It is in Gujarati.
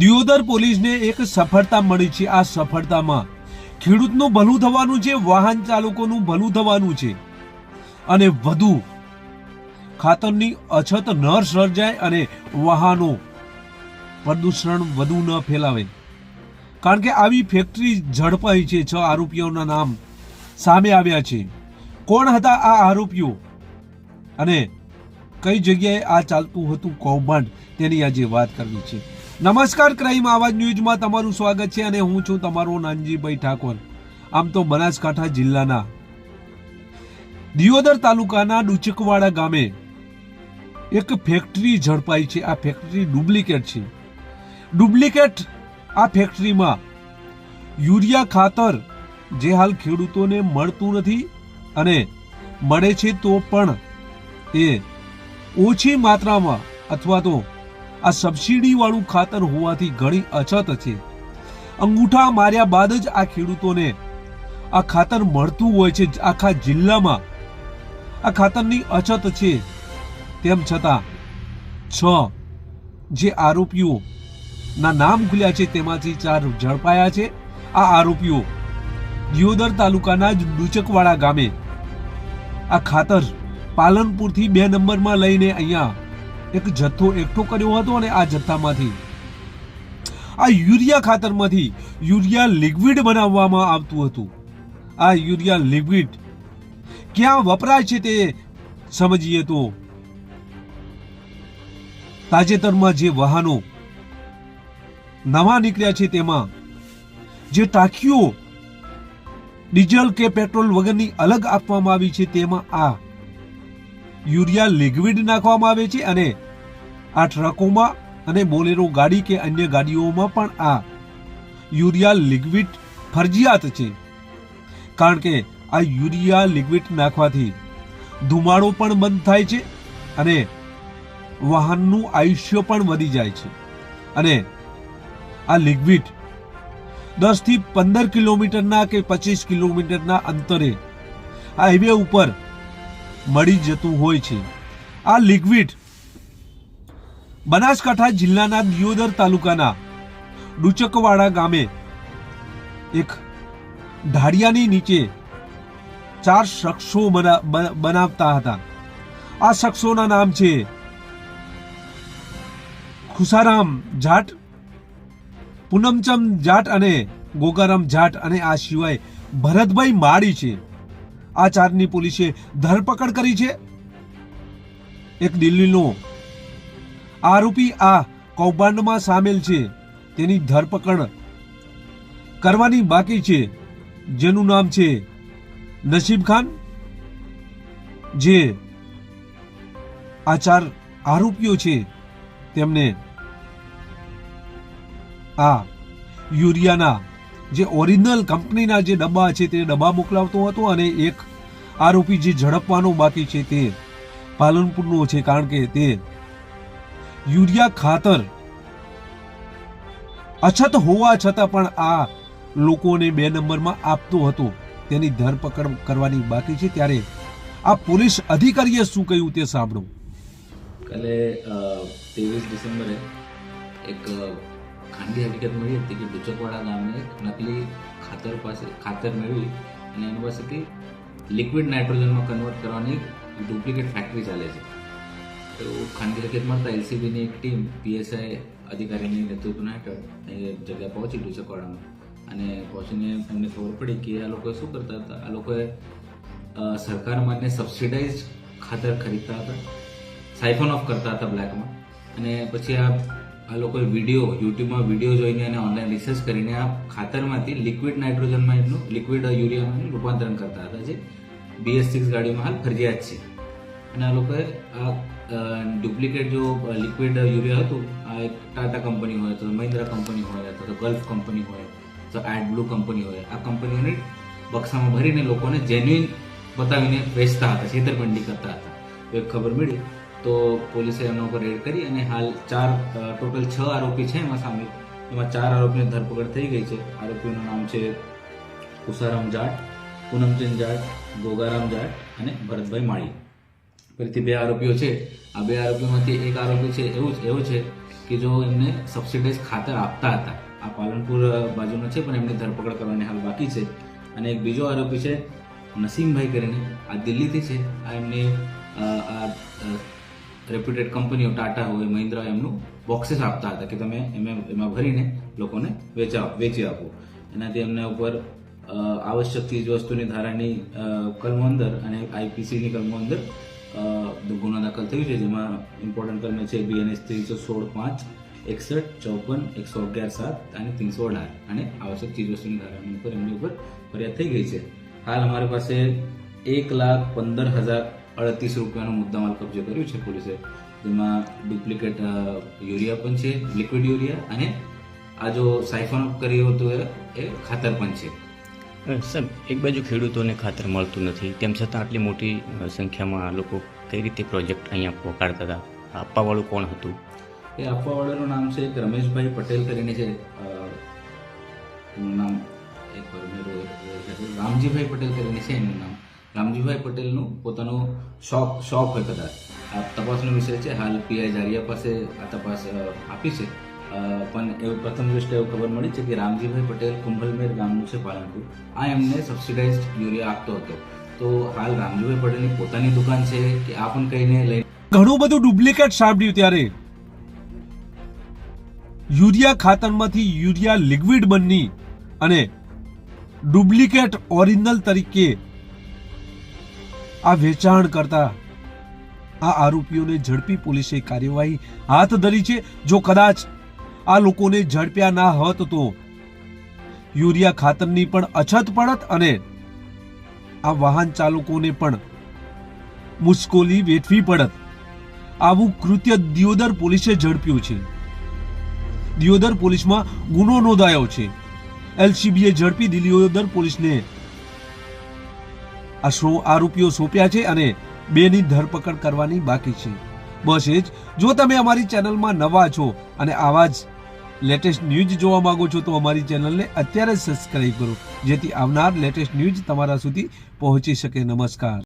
દિયોદર પોલીસને એક સફળતા મળી છે આ સફળતામાં. ખેડૂતનું ભલું થવાનું છે, વાહન ચાલકોનું ભલું થવાનું છે. અને વધુ, ખાતરની અછત ન સર્જાય અને વાહનો પ્રદૂષણ વધુ ન ફેલાવે. કારણ કે આવી ફેક્ટરી ઝડપાઈ છે, છ આરોપીઓના નામ સામે આવ્યા છે. કોણ હતા આ આરોપીઓ? અને કઈ જગ્યાએ આ ચાલતું હતું? કૌભાંડ, તેની આજે વાત કરવી છે. નમસ્કાર, ક્રાઇમ આવાજ ન્યૂઝમાં તમારું સ્વાગત છે અને હું છું તમારો નાનજીભાઈ ઠાકોર. આમ તો બનાસકાંઠા જિલ્લાના દિયોદર તાલુકાના ડુચકવાડા ગામે એક ફેક્ટરી ઝડપાઈ છે. આ ફેક્ટરી ડુપ્લિકેટ છે. ડુપ્લિકેટ આ ફેક્ટરીમાં યુરિયા ખાતર જે હાલ ખેડૂતોને મળતું નથી અને મળે છે તો પણ એ ઓછી માત્રામાં અથવા તો આ સબસિડી વાળું ખાતર હોવાથી ઘણી અછત છે. અંગૂઠા માર્યા બાદ જ આ ખેડૂતોને આ ખાતર મળતું હોય છે આખા જિલ્લામાં. આ ખાતરની અછત છે. તેમ છતાં, છ જે આરોપીઓ ના નામ ખુલ્યા છે તેમાંથી ચાર ઝડપાયા છે. આ આરોપીઓ દિયોદર તાલુકાના જ ડુચકવાડા ગામે આ ખાતર પાલનપુરથી બે નંબરમાં લઈને અહીંયા એક જથ્થો એકઠો કર્યો હતો અને આ જથ્થામાંથી, આ યુરિયા ખાતરમાંથી યુરિયા લિક્વિડ બનાવવામાં આવતું હતું. આ યુરિયા લિક્વિડ ક્યાં વપરાય છે તે સમજીએ તો, તાજેતરમાં જે વાહનો નવા નીકળ્યા છે તેમાં, જે ટાંકીઓ ડીઝલ કે પેટ્રોલ વગરની અલગ આપવામાં આવી છે તેમાં આ યુરિયા લિક્વિડ નાખવામાં આવે છે અને આ ટ્રકોમાં અને બોલેરો ગાડી કે અન્ય ગાડીઓમાં પણ આ યુરિયા લિક્વિડ ફરજિયાત છે. કારણ કે આ યુરિયા લિક્વિડ નાખવાથી ધુમાડો પણ બંધ થાય છે અને વાહનનું આયુષ્ય પણ વધી જાય છે. અને આ લિક્વિડ દસથી પંદર કિલોમીટરના કે પચીસ કિલોમીટરના અંતરે હાઈવે ઉપર મળી જતું હોય છે. આ લિક્વિડ બનાસકાંઠા જિલ્લાના દિયોદર તાલુકાના ડુચકવાડા ગામે એક ઢાળિયાની નીચે ચાર શખ્સો બનાવતા હતા. આ શખ્સોના નામ છે ખુસારામ જાટ, પૂનમચંદ જાટ અને ગોગારામ જાટ અને આ સિવાય ભરતભાઈ માળી છે. આ ચારની પોલીસે ધરપકડ કરી છે. એક દિલ્હીનો આરોપી આ કૌભાંડમાં સામેલ છે. તેની ધરપકડ કરવાની બાકી છે. જેનું નામ છે નસીબ ખાન, જે આ ચાર આરોપીઓ છે. તેમને આ યુરિયાના જે ઓરિજિનલ કંપનીના જે ડબ્બા છે તે ડબ્બા મોકલાવતો હતો અને એક આરોપી જે ઝડપવાનો બાકી છે તે પાલનપુરનો છે, કારણ કે તે યુરિયા ખાતર અછત હોવા છતાં પણ આ લોકોને બે નંબરમાં આપતો હતો. તેની ધરપકડ કરવાની બાકી છે. ત્યારે આ પોલીસ અધિકારીએ શું કહ્યું તે સાંભળો. કાલે ત્રેવીસ ડિસેમ્બરે એક ખાનગી હકીકત મળી હતી કે ડુચકવાડા ગામે નકલી ખાતર પાસે ખાતર મેળવી અને એની પાસેથી લિક્વિડ નાઇટ્રોજનમાં કન્વર્ટ કરવાની ડુપ્લિકેટ ફેક્ટરી ચાલે છે. તો ખાનગી હકીકત મળતા એલસીબીની એક ટીમ, પીએસઆઈ અધિકારીની નેતૃત્વના હેઠળ અહીં જગ્યા પહોંચી ડુચકવાડામાં અને પહોંચીને એમને ખબર પડી કે આ લોકોએ શું કરતા હતા? આ લોકોએ સરકાર માટે સબસિડાઇઝ ખાતર ખરીદતા હતા સાઇફોન ઓફ કરતા હતા બ્લેકમાં અને પછી આ આ લોકોએ વીડિયો યુટ્યુબમાં વીડિયો જોઈને અને ઓનલાઈન રિસર્ચ કરીને આ ખાતરમાંથી લિક્વિડ નાઇટ્રોજનમાં એમનું લિક્વિડ યુરિયામાં એનું રૂપાંતરણ કરતા હતા જે બીએસ સિક્સ ગાડીમાં હાલ ફરજિયાત છે. અને આ લોકોએ આ ડુપ્લિકેટ જો લિક્વિડ યુરિયા હતું, આ એક ટાટા કંપની હોય તો મહિન્દ્રા કંપની હોય, અથવા તો ગલ્ફ કંપની હોય તો એડ બ્લુ કંપની હોય, આ કંપનીઓને બક્સામાં ભરીને લોકોને જેન્યુઇન બતાવીને વેચતા હતા, છેતરપિંડી કરતા હતા. એક ખબર મળી તો પોલીસે એમના ઉપર રેડ કરી અને હાલ ચાર ટોટલ છ આરોપી છે એમાં સામેલ. એમાં ચાર આરોપીની ધરપકડ થઈ ગઈ છે. આરોપીઓનું નામ છે ઉષારામ જાટ, પૂનમચંદ જાટ, ગોગારામ જાટ અને ભરતભાઈ માળી. ફરીથી બે આરોપીઓ છે. આ બે આરોપીઓમાંથી એક આરોપી છે, એવું જ, એવો છે કે જો એમને સબસિડાઇઝ ખાતર આપતા હતા. આ પાલનપુર બાજુનો છે, પણ એમની ધરપકડ કરવાની હાલ બાકી છે. અને એક બીજો આરોપી છે, નસીમભાઈ કરીને, આ દિલ્હીથી છે. આ એમની રેપ્યુટેડ કંપનીઓ ટાટા હોય મહિન્દ્રા એમનું બોક્સિસ આપતા હતા કે તમે એમાં એમાં ભરીને લોકોને વેચા વેચી આપો. એનાથી એમના ઉપર આવશ્યક ચીજ વસ્તુની ધારાની કલમો અંદર અને આઈપીસીની કલમો અંદર ગુનો દાખલ થયું છે, જેમાં ઇમ્પોર્ટન્ટ કલમ છે બીએનએસ ત્રીસો સોળ પાંચ, એકસઠ, ચોપન, એકસો અગિયાર સાત અને ત્રીસો અઢાર. અને આવશ્યક ચીજ વસ્તુની ધારાની ઉપર એમની ઉપર ફરિયાદ થઈ ગઈ છે. હાલ અમારી પાસે એક લાખ પંદર હજાર અડતીસ રૂપિયાનો મુદ્દામાલ કબજે કર્યું છે પોલીસે. જેમાં ડુપ્લિકેટ યુરિયા પણ છે લિક્વિડ યુરિયા અને આ જો સાયફોન કર્યું હતું એ ખાતર પણ છે. સાહેબ એક બાજુ ખેડૂતોને ખાતર મળતું નથી તેમ છતાં આટલી મોટી સંખ્યામાં આ લોકો કઈ રીતે પ્રોજેક્ટ અહીંયા પહોંચાડતા હતા? આપવાવાળું કોણ હતું? એ આપવાવાળાનું નામ છે એક રમેશભાઈ પટેલ કરીને છે નામ એક રામજીભાઈ પટેલ કરીને છે એનું નામ. રામજીભાઈ પટેલનું પોતાનું શોપ શોપ હોય કદાચ. આ તપાસનો વિષય છે. હાલ પીઆઈ જારિયા પાસે આ તપાસ આપી છે. પણ એવું પ્રથમ દ્રષ્ટિએ એવું ખબર મળી છે કે રામજીભાઈ પટેલ કુંભલમેર ગામનું છે પાલનપુર. આ એમને સબસિડાઇઝ યુરિયા આપતો હતો. તો હાલ રામજીભાઈ પટેલની પોતાની દુકાન છે કે આ પણ કહીને લઈ ઘણું બધું ડુપ્લિકેટ સાંભળ્યું ત્યારે. યુરિયા ખાતરમાંથી યુરિયા લિક્વિડ બની અને ડુપ્લિકેટ ઓરિજિનલ તરીકે આ વેચાણ કરતા આ આરોપીઓને ઝડપી પોલીસે કાર્યવાહી હાથ ધરી છે. જો કદાચ આ લોકોને ઝડપ્યા ના હોત તો યુરિયા ખાતરની પણ અછત પડત અને આ વાહન ચાલકોને પણ મુશ્કેલી વેઠવી પડત. આવું કૃત્ય દિયોદર પોલીસે ઝડપ્યું છે. દિયોદર પોલીસમાં ગુનો નોંધાયો છે. એલસીબીએ ઝડપી દિયોદર પોલીસને આરોપીઓ સોંપ્યા છે અને બેની ધરપકડ કરવાની બાકી છે. બસ એ જ, જો તમે અમારી ચેનલમાં નવા છો અને આવા જ લેટેસ્ટ ન્યૂઝ જોવા માંગો છો, તો અમારી ચેનલને અત્યારે જ સબસ્ક્રાઈબ કરો, જેથી આવનાર લેટેસ્ટ ન્યૂઝ તમારા સુધી પહોંચી શકે. નમસ્કાર.